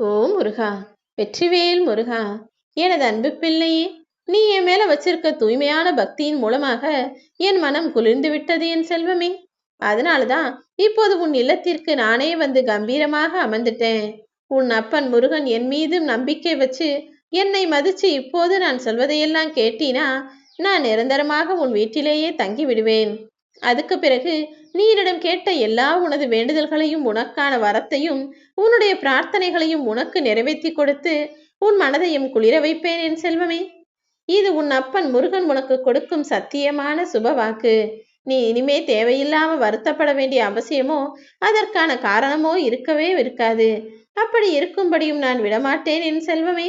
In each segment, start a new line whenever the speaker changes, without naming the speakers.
ஓ முருகா வெற்றிவேல் முருகா எனது அன்பு பிள்ளையே நீ என் மேல வச்சிருக்க தூய்மையான பக்தியின் மூலமாக என் மனம் குளிர்ந்து விட்டது என் செல்வமே. அதனாலதான் இப்போது உன் இல்லத்திற்கு நானே வந்து கம்பீரமாக அமர்ந்துட்டேன். உன் அப்பன் முருகன் என் மீது நம்பிக்கை வச்சு என்னை மதிச்சு இப்போது நான் சொல்வதையெல்லாம் கேட்டீனா நான் நிரந்தரமாக உன் வீட்டிலேயே தங்கி விடுவேன் அதுக்கு பிறகு நீ என்னிடம் கேட்ட எல்லா உனது வேண்டுதல்களையும் உனக்கான வரத்தையும் உன்னுடைய பிரார்த்தனைகளையும் உனக்கு நிறைவேற்றி கொடுத்து உன் மனதையும் குளிர வைப்பேன் என் செல்வமே. இது உன் அப்பன் முருகன் உனக்கு கொடுக்கும் சத்தியமான சுப வாக்கு. நீ இனிமே தேவையில்லாம வருத்தப்பட வேண்டிய அவசியமோ அதற்கான காரணமோ இருக்கவே இருக்காது. அப்படி இருக்கும்படியும் நான் விடமாட்டேன் என் செல்வமே.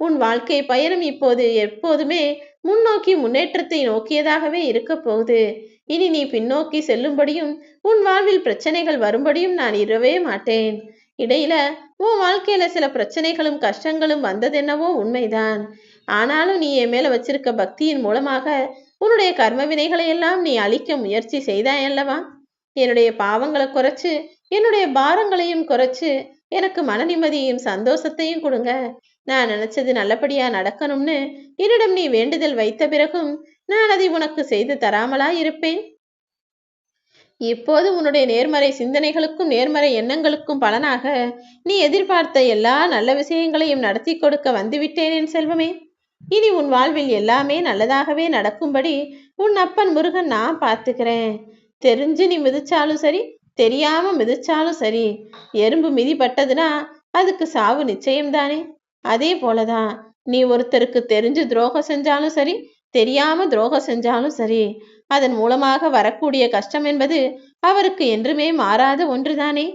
உன் வாழ்க்கை பயணம் இப்போது எப்போதுமே முன்னோக்கி முன்னேற்றத்தை நோக்கியதாகவே இருக்க போகுது. இனி நீ பின்னோக்கி செல்லும்படியும் உன் வாழ்வில் பிரச்சனைகள் வரும்படியும் நான் இரவே மாட்டேன். இடையில உன் வாழ்க்கையில சில பிரச்சனைகளும் கஷ்டங்களும் வந்ததென்னவோ உண்மைதான். ஆனாலும் நீ என் மேல வச்சிருக்க பக்தியின் மூலமாக உன்னுடைய கர்ம வினைகளை எல்லாம் நீ அழிக்க முயற்சி செய்தாய் அல்லவா? என்னுடைய பாவங்களை குறைச்சு என்னுடைய பாரங்களையும் குறைச்சு எனக்கு மன நிம்மதியையும் சந்தோஷத்தையும் கொடுங்க. நான் நினைச்சது நல்லபடியா நடக்கணும்னு என்னிடம் நீ வேண்டுதல் வைத்த பிறகும் நான் அதை உனக்கு செய்து தராமலா இருப்பேன் இப்போது உன்னுடைய நேர்மறை சிந்தனைகளுக்கும் நேர்மறை எண்ணங்களுக்கும் பலனாக நீ எதிர்பார்த்த எல்லா நல்ல விஷயங்களையும் நடத்தி கொடுக்க வந்துவிட்டேன் என் செல்வமே. இனி உன் வாழ்வில் எல்லாமே நல்லதாகவே நடக்கும்படி உன் அப்பன் முருகன் நான் பார்த்துக்கிறேன். தெரிஞ்சு நீ மிதிச்சாலும் சரி தெரியாம மிதிச்சாலும் சரி எறும்பு மிதிப்பட்டதுன்னா அதுக்கு சாவு நிச்சயம்தானே. அதே போலதான் நீ ஒருத்தருக்கு தெரிஞ்சு துரோகம் செஞ்சாலும் சரி தெரியாம துரோகம் செஞ்சாலும் சரி அதன் மூலமாக வரக்கூடிய கஷ்டம் என்பது அவருக்கு என்றுமே மாறாத ஒன்றுதானே?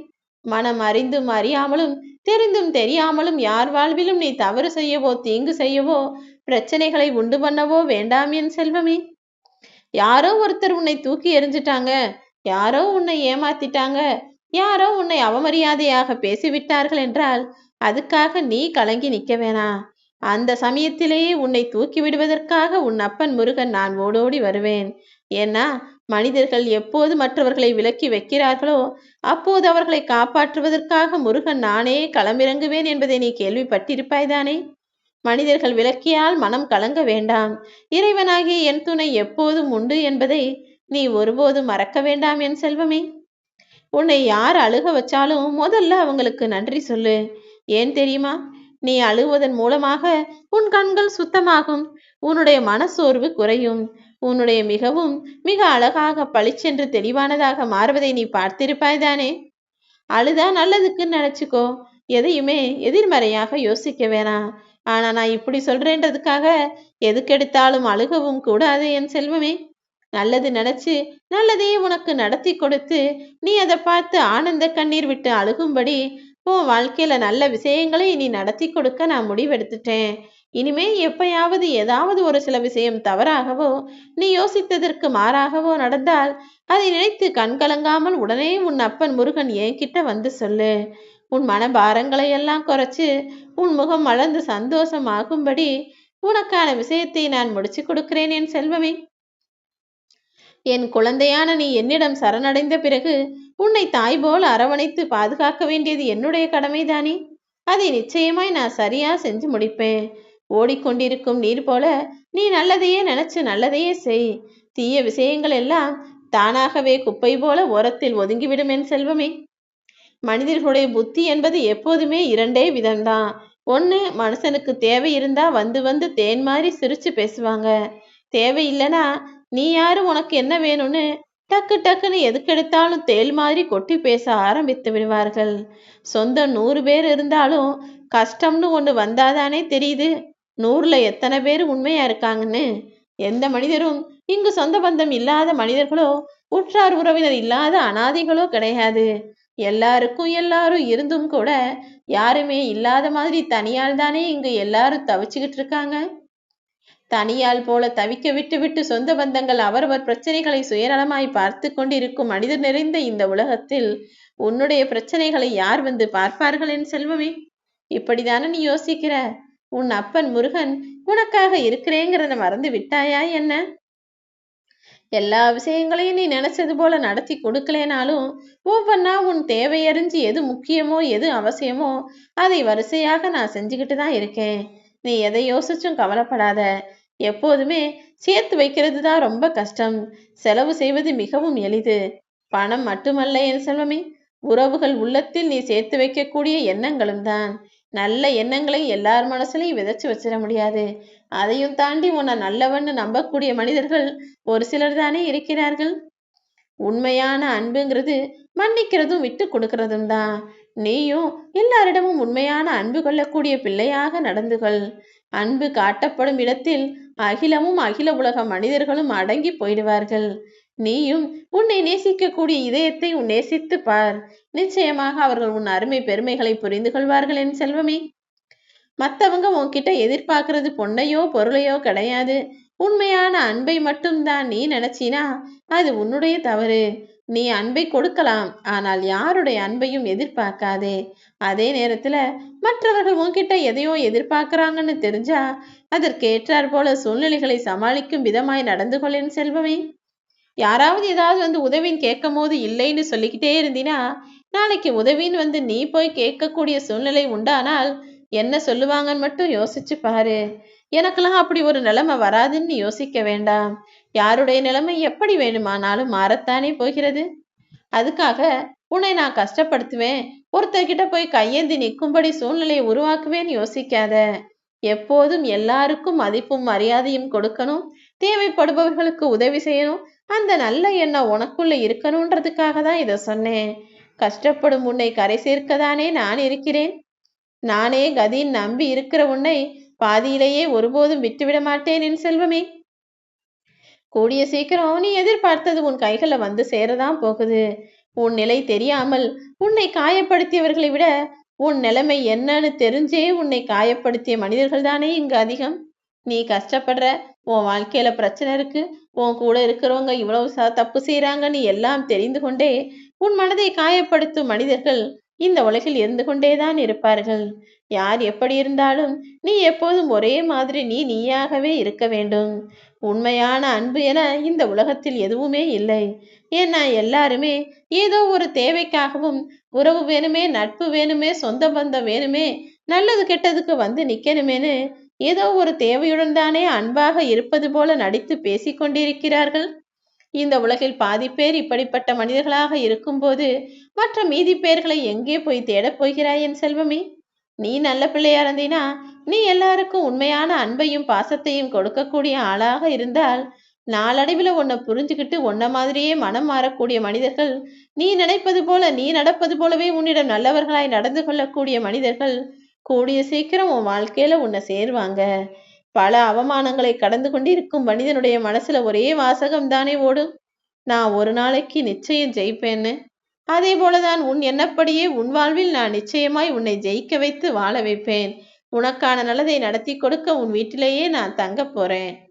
மனம் அறிந்தும் அறியாமலும் தெரிந்தும் தெரியாமலும் யார் வாழ்விலும் நீ தவறு செய்யவோ தீங்கு செய்யவோ பிரச்சனைகளை உண்டு பண்ணவோ வேண்டாம் என் செல்வமே. யாரோ ஒருத்தர் உன்னை தூக்கி எறிஞ்சிட்டாங்க யாரோ உன்னை ஏமாத்திட்டாங்க யாரோ உன்னை அவமரியாதையாக பேசிவிட்டார்கள் என்றால் அதுக்காக நீ கலங்கி நிற்க வேணாம் அந்த சமயத்திலேயே உன்னை தூக்கி விடுவதற்காக உன் அப்பன் முருகன் நான் ஓடோடி வருவேன். ஏன்னா மனிதர்கள் எப்போது மற்றவர்களை விலக்கி வைக்கிறார்களோ அப்போது அவர்களை காப்பாற்றுவதற்காக முருகன் நானே களமிறங்குவேன் என்பதை நீ கேள்விப்பட்டிருப்பாய்தானே? மனிதர்கள் விலக்கியால் மனம் கலங்க வேண்டாம். இறைவனாகிய என் துணை எப்போதும் உண்டு என்பதை நீ ஒருபோதும் மறக்க வேண்டாம் என் செல்வமே. உன்னை யார் அழுக வச்சாலும் முதல்ல அவங்களுக்கு நன்றி சொல்லு. ஏன் தெரியுமா? நீ அழுவதன் மூலமாக உன் கண்கள் சுத்தமாகும். உன்னுடைய மனசோர்வு குறையும். உன்னுடைய மிகவும் மிக அழகாக பளிச்சென்று தெளிவானதாக மாறுவதை நீ பார்த்திருப்பாய்தானே அழுதா நல்லதுக்குன்னு நினைச்சுக்கோ. எதையுமே எதிர்மறையாக யோசிக்க வேணாம் ஆனா நான் இப்படி சொல்றேன்றதுக்காக எதுக்கெடுத்தாலும் அழுகவும் கூடாது என் செல்வமே. நல்லது நினைச்சு நல்லதே உனக்கு நடத்தி கொடுத்து நீ அதை பார்த்து ஆனந்த கண்ணீர் விட்டு அழுகும்படி உன் வாழ்க்கையில நல்ல விஷயங்களை இனி நடத்தி கொடுக்க நான் முடிவெடுத்துட்டேன். இனிமே எப்பயாவது ஏதாவது ஒரு சில விஷயம் தவறாகவோ நீ யோசித்ததற்கு மாறாகவோ நடந்தால் அதை நினைத்து கண்கலங்காமல் உடனே உன் அப்பன் முருகன் என்கிட்ட வந்து சொல்லு. உன் மனபாரங்களை எல்லாம் குறைச்சு உன் முகம் மலர்ந்து சந்தோஷம் ஆகும்படி உனக்கான விஷயத்தை நான் முடிச்சு கொடுக்கிறேன் என் செல்வமே. என் குழந்தையான நீ என்னிடம் சரணடைந்த பிறகு உன்னை தாய் போல் அரவணைத்து பாதுகாக்க வேண்டியது என்னுடைய கடமைதானே அதை நிச்சயமாய் நான் சரியா செஞ்சு முடிப்பேன். ஓடிக்கொண்டிருக்கும் நீர் போல நீ நல்லதையே நினைச்சு நல்லதையே செய். தீய விஷயங்கள் எல்லாம் தானாகவே குப்பை போல ஓரத்தில் ஒதுங்கிவிடும் என் செல்வமே. மனிதர்களுடைய புத்தி என்பது எப்போதுமே இரண்டே விதம்தான். ஒன்று மனுஷனுக்கு தேவை இருந்தா வந்து வந்து தேன் மாதிரி சிரிச்சு பேசுவாங்க. தேவை இல்லைன்னா நீ யாரு? உனக்கு என்ன வேணும்னு டக்கு டக்குன்னு எதுக்கெடுத்தாலும் தேல் மாதிரி கொட்டி பேச ஆரம்பித்து விடுவார்கள். சொந்த நூறு பேர் இருந்தாலும் கஷ்டம்னு ஒன்று வந்தாதானே தெரியுது. நூறுல எத்தனை பேர் உண்மையா இருக்காங்கன்னு? எந்த மனிதரும் இங்கு சொந்த பந்தம் இல்லாத மனிதர்களோ உற்றார் உறவினர் இல்லாத அனாதைகளோ கிடையாது. எல்லாருக்கும் எல்லாரும் இருந்தும் கூட யாருமே இல்லாத மாதிரி தனியால் தானே இங்கு எல்லாரும் தவிச்சுக்கிட்டு இருக்காங்க? தனியால் போல தவிக்க விட்டு விட்டு சொந்த பந்தங்கள் அவரவர் பிரச்சனைகளை சுயநலமாய் பார்த்து கொண்டிருக்கும் மனிதர் நிறைந்த இந்த உலகத்தில் உன்னுடைய பிரச்சனைகளை யார் வந்து பார்ப்பார்கள் என் செல்வமே? இப்படிதானே நீ யோசிக்கிற? உன் அப்பன் முருகன் உனக்காக இருக்கிறேங்கிறத மறந்து விட்டாயா என்ன? எல்லா விஷயங்களையும் நீ நினைச்சது போல நடத்தி கொடுக்கலேனாலும் ஒவ்வொன்னா உன் தேவையறிஞ்சு எது முக்கியமோ எது அவசியமோ அதை வரிசையாக நான் செஞ்சுக்கிட்டு தான் இருக்கேன். நீ எதை யோசிச்சும் கவலைப்படாத. எப்போதுமே சேர்த்து வைக்கிறது தான் ரொம்ப கஷ்டம். செலவு செய்வது மிகவும் எளிது. பணம் மட்டுமல்ல என் செல்வமே உறவுகள் உள்ளத்தில் நீ சேர்த்து வைக்கக்கூடிய எண்ணங்களும் தான். நல்ல எண்ணங்களை எல்லார் மனசுலையும் விதைச்சு வச்சிட முடியாது. அதையும் தாண்டி உன்னை நல்லவன்னு நம்பக்கூடிய மனிதர்கள் ஒரு சிலர் தானே இருக்கிறார்கள்? உண்மையான அன்புங்கிறது மன்னிக்கிறதும் விட்டு கொடுக்கறதும் தான். நீயும் எல்லாரிடமும் உண்மையான அன்பு கொள்ளக்கூடிய பிள்ளையாக நடந்துகள். அன்பு காட்டப்படும் இடத்தில் அகிலமும் அகில உலக மனிதர்களும் அடங்கி போயிடுவார்கள். நீயும் உன்னை நேசிக்கக்கூடிய இதயத்தை உன் நேசித்து பார். நிச்சயமாக அவர்கள் உன் அருமை பெருமைகளை புரிந்து கொள்வார்கள் என் செல்வமே. மத்தவங்க உன்கிட்ட எதிர்பார்க்கறது பொண்ணையோ பொருளையோ கிடையாது. உண்மையான அன்பை மட்டும்தான் நீ நினைச்சினா அது உன்னுடைய தவறு. நீ அன்பை கொடுக்கலாம் ஆனால் யாருடைய அன்பையும் எதிர்பார்க்காதே. அதே நேரத்துல மற்றவர்கள் உன்கிட்ட எதையோ எதிர்பார்க்கறாங்கன்னு தெரிஞ்சா அதற்கேற்றாற் போல சூழ்நிலைகளை சமாளிக்கும் விதமாய் நடந்து கொள்ளேன் செல்வமே. யாராவது ஏதாவது வந்து உதவின்னு கேட்கும் போது இல்லைன்னு சொல்லிக்கிட்டே இருந்தினா நாளைக்கு உதவின்னு வந்து நீ போய் கேட்கக்கூடிய சூழ்நிலை உண்டானால் என்ன சொல்லுவாங்கன்னு மட்டும் யோசிச்சு பாரு. எனக்கெல்லாம் அப்படி ஒரு நிலைமை வராதுன்னு யோசிக்க வேண்டாம். யாருடைய நிலைமை எப்படி வேணுமானாலும் மாறத்தானே போகிறது. அதுக்காக உன்னை நான் கஷ்டப்படுத்துவேன். ஒருத்தர்கிட்ட போய் கையேந்தி நிற்கும்படி சூழ்நிலையை உருவாக்குவேன்னு யோசிக்காத. எப்போதும் எல்லாருக்கும் மதிப்பும் மரியாதையும் கொடுக்கணும். தேவைப்படுபவர்களுக்கு உதவி செய்யணும். அந்த நல்ல எண்ணம் உனக்குள்ள இருக்கணுன்றதுக்காக தான் இதை சொன்னேன். கஷ்டப்படும் உன்னை கரை சேர்க்கதானே நான் இருக்கிறேன். நானே கதின் நம்பி இருக்கிற உன்னை பாதியிலேயே ஒருபோதும் விட்டுவிட மாட்டேன் என் செல்வமே. கூடிய சீக்கிரம் நீ எதிர்பார்த்தது உன் கைகளை வந்து சேரதான் போகுது. உன் நிலை தெரியாமல் உன்னை காயப்படுத்தியவர்களை விட உன் நிலைமை என்னன்னு தெரிஞ்சே உன்னை காயப்படுத்திய மனிதர்கள் தானே இங்கு அதிகம். நீ கஷ்டப்படுற உன் வாழ்க்கையில பிரச்சனை இருக்கு உன் கூட இருக்கிறவங்க இவ்வளவு தப்பு செய்யறாங்கன்னு எல்லாம் தெரிந்து கொண்டே உன் மனதை காயப்படுத்தும் மனிதர்கள் இந்த உலகில் இருந்து கொண்டேதான் இருப்பார்கள். யார் எப்படி இருந்தாலும் நீ எப்போதும் ஒரே மாதிரி நீ நீயாகவே இருக்க வேண்டும். உண்மையான அன்பு என இந்த உலகத்தில் எதுவுமே இல்லை. ஏன்னா எல்லாருமே ஏதோ ஒரு தேவைக்காகவும் உறவு வேணுமே நட்பு வேணுமே சொந்த பந்தம் வேணுமே நல்லது கெட்டதுக்கு வந்து நிக்கணுமேனு ஏதோ ஒரு தேவையுடன் தானே அன்பாக இருப்பது போல நடித்து பேசிக் கொண்டிருக்கிறார்கள். இந்த உலகில் பாதி பேர் இப்படிப்பட்ட மனிதர்களாக இருக்கும்போது மற்ற மீதி பேர்களை எங்கே போய் தேடப் போகிறாய் என் செல்வமே? நீ நல்ல பிள்ளையா இருந்தீனா நீ எல்லாருக்கும் உண்மையான அன்பையும் பாசத்தையும் கொடுக்கக்கூடிய ஆளாக இருந்தால் நாளடைவில் உன்னை புரிஞ்சுக்கிட்டு உன்ன மாதிரியே மனம் மாறக்கூடிய மனிதர்கள் நீ நினைப்பது போல நீ நடப்பது போலவே உன்னிடம் நல்லவர்களாய் நடந்து கொள்ளக்கூடிய மனிதர்கள் கூடிய சீக்கிரம் உன் வாழ்க்கையில உன்னை சேருவாங்க. பல அவமானங்களை கடந்து கொண்டிருக்கும் மனிதனுடைய மனசுல ஒரே வாசகம் தானே ஓடும். நான் ஒரு நாளைக்கு நிச்சயம் ஜெயிப்பேன்னு. அதே போலதான் உன் என்னப்படியே உன் வாழ்வில் நான் நிச்சயமாய் உன்னை ஜெயிக்க வைத்து வாழ வைப்பேன். உனக்கான நல்லதை நடத்தி கொடுக்க உன் வீட்டிலேயே நான் தங்கப் போறேன்.